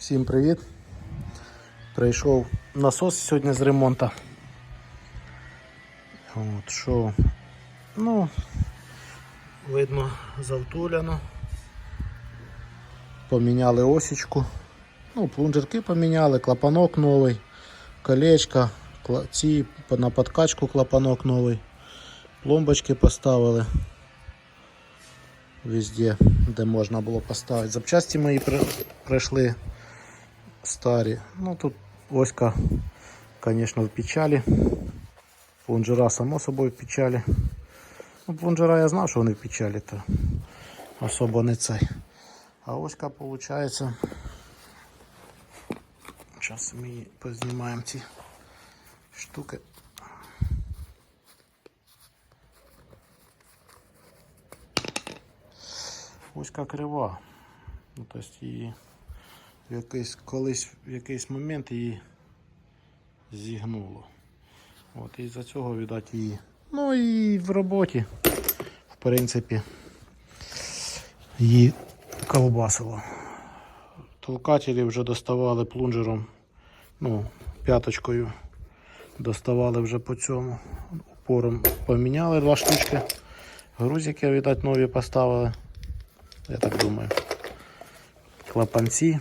Всім привіт! Прийшов насос сьогодні з ремонту. От що, ну, видно, завтуляно. Поміняли осічку. Ну, плунжерки поміняли, клапанок новий, колечко, ці на подкачку клапанок новий, пломбочки поставили везде, де можна було поставити. Запчасті мої при- прийшли старі. Ну тут оська, звісно, в печалі. Плунжера, само собою, в печалі. Ну, плунжера я знав, що вони в печалі, то особо не цей. А оська, виходить. Зараз ми познімаємо ці штуки. Оська крива. Ну, тобто її в якийсь, колись в якийсь момент її зігнуло. От, і за цього, видать, її. Ну і в роботі, в принципі, її колбасило. Толкателі вже доставали плунжером, ну, п'яточкою. Доставали вже по цьому. Упором поміняли два штучки. Грузики, видать, нові поставили. Я так думаю. Клапанці.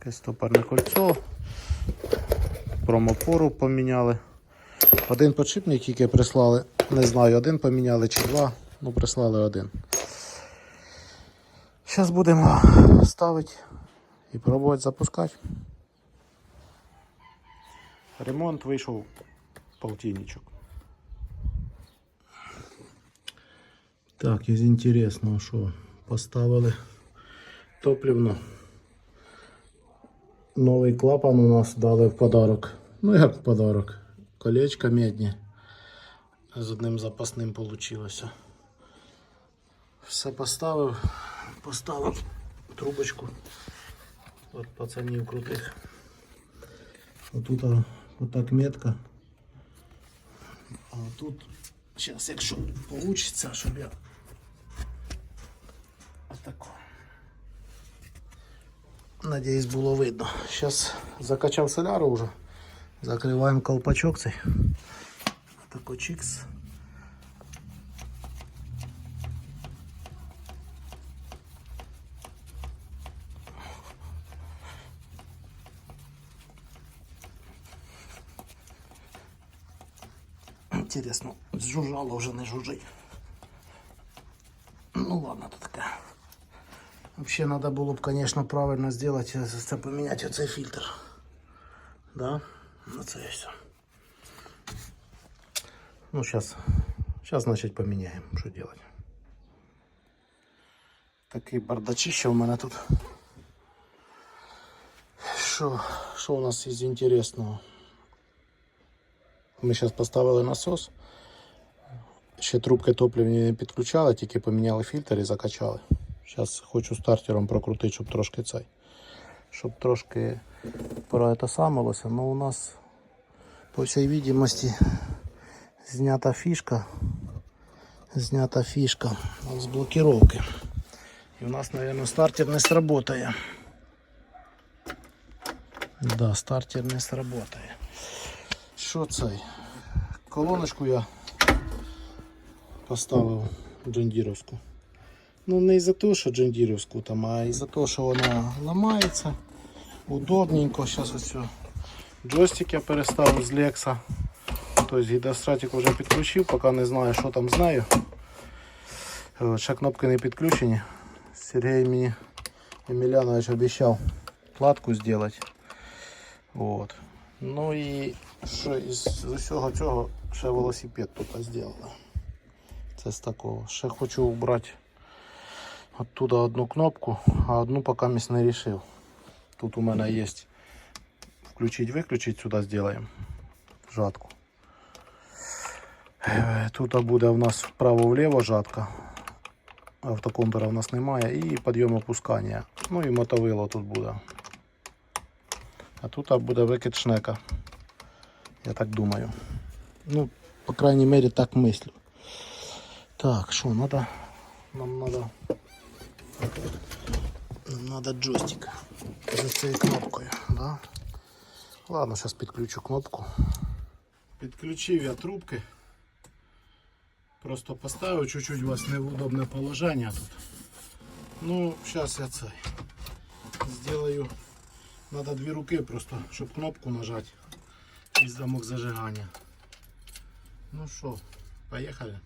Якесь стопорне кольцо. Промопору поміняли. Один подшипник тільки прислали. Не знаю, один поміняли чи два. Ну, прислали один. Зараз будемо ставити і пробувати запускати. Ремонт вийшов полтинничок. Так, із інтересного, що поставили топливно. Новий клапан у нас дали в подарок. Ну як в подарок? Колечко медні. З одним запасним вийшло. Все поставив, поставив трубочку. От пацанів крутих. Отут отак метка. А тут, зараз, якщо вийде, щоб я Надіюсь, було видно. Зараз закачав соляру вже. Закриваємо колпачок цей. Тако чикс. Интересно, жужжало вже не жужжить. Ну ладно, то таке. Вообще надо было бы, конечно, правильно сделать, э, це поменять оцей фильтр. Да? Ну це і все. Ну, сейчас, сейчас, значит, поменяем, что делать. Такий бардачище у мене тут. Що, що у нас із інтересного? Ми зараз поставили насос. Ще трубки топливні не підключали, тільки поміняли фільтр і закачали. Зараз хочу стартером прокрутити, щоб трошки цей. Щоб трошки проетасамилося. Ну у нас по всій відомості знята фішка. Знята фішка з блокировки. І у нас, мабуть, стартер не сработає. Да, стартер не сработає. Що цей? Колоночку я поставив джендіровську. Ну не із-за того, що джендіровську там, а із-за того, що вона ламається. Удобненько. Зараз ось джойстик я переставив з Лекса. Тобто гідростратик вже підключив, поки не знаю, що там з нею. Е, Ще кнопки не підключені. Сергій мені Емельянович обіцяв платку зробити. Вот. Ну і що із усього цього ще велосипед тут зробили. Це з такого. Ще хочу убрати оттуда одну кнопку, а одну поки місь не рішив. Тут у мене є включить, виключить, сюди зробимо жатку. Е, Тут буде у нас вправо-вліво жатка. Автоконтура у нас немає. І підйом опускання. Ну і мотовило тут буде. А тут буде викид шнека. Я так думаю. Ну, по крайней мере, так мислю. Так, що, надо. Нам надо. Нам треба джойстик за цією кнопкою. Да? Ладно, зараз підключу кнопку. Підключив я трубки. Просто поставив чуть-чуть у вас неудобне положення тут. Ну, зараз я це сделаю. Надо дві руки просто, щоб кнопку нажати і замок зажигання. Ну що, поїхали.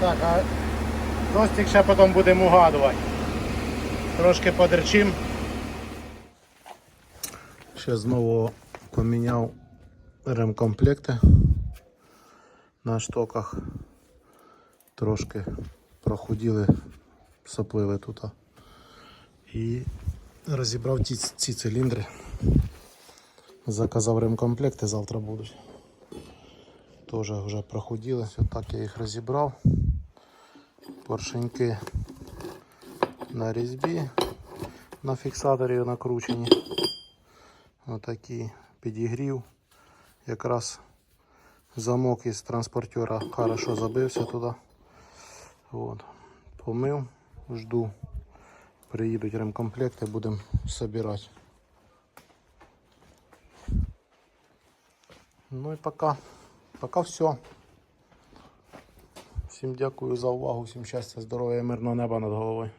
Так, а джойстик ще потім будемо угадувати. Трошки подерчим. Ще знову поміняв ремкомплекти на штоках. Трошки прохуділи, сопливи тут. І розібрав ці, ці циліндри. Заказав ремкомплекти, завтра будуть. Теж вже прохуділи. Отак я їх розібрав. Поршеньки на різьбі, на фіксаторі накручені. Отакий підігрів. Якраз замок із транспортера хорошо забився туди. От. Помив, жду. Приїдуть ремкомплекти, будемо збирати. Ну і пока. Пока все. Всім дякую за увагу, всім щастя, здоров'я мирного неба над головою.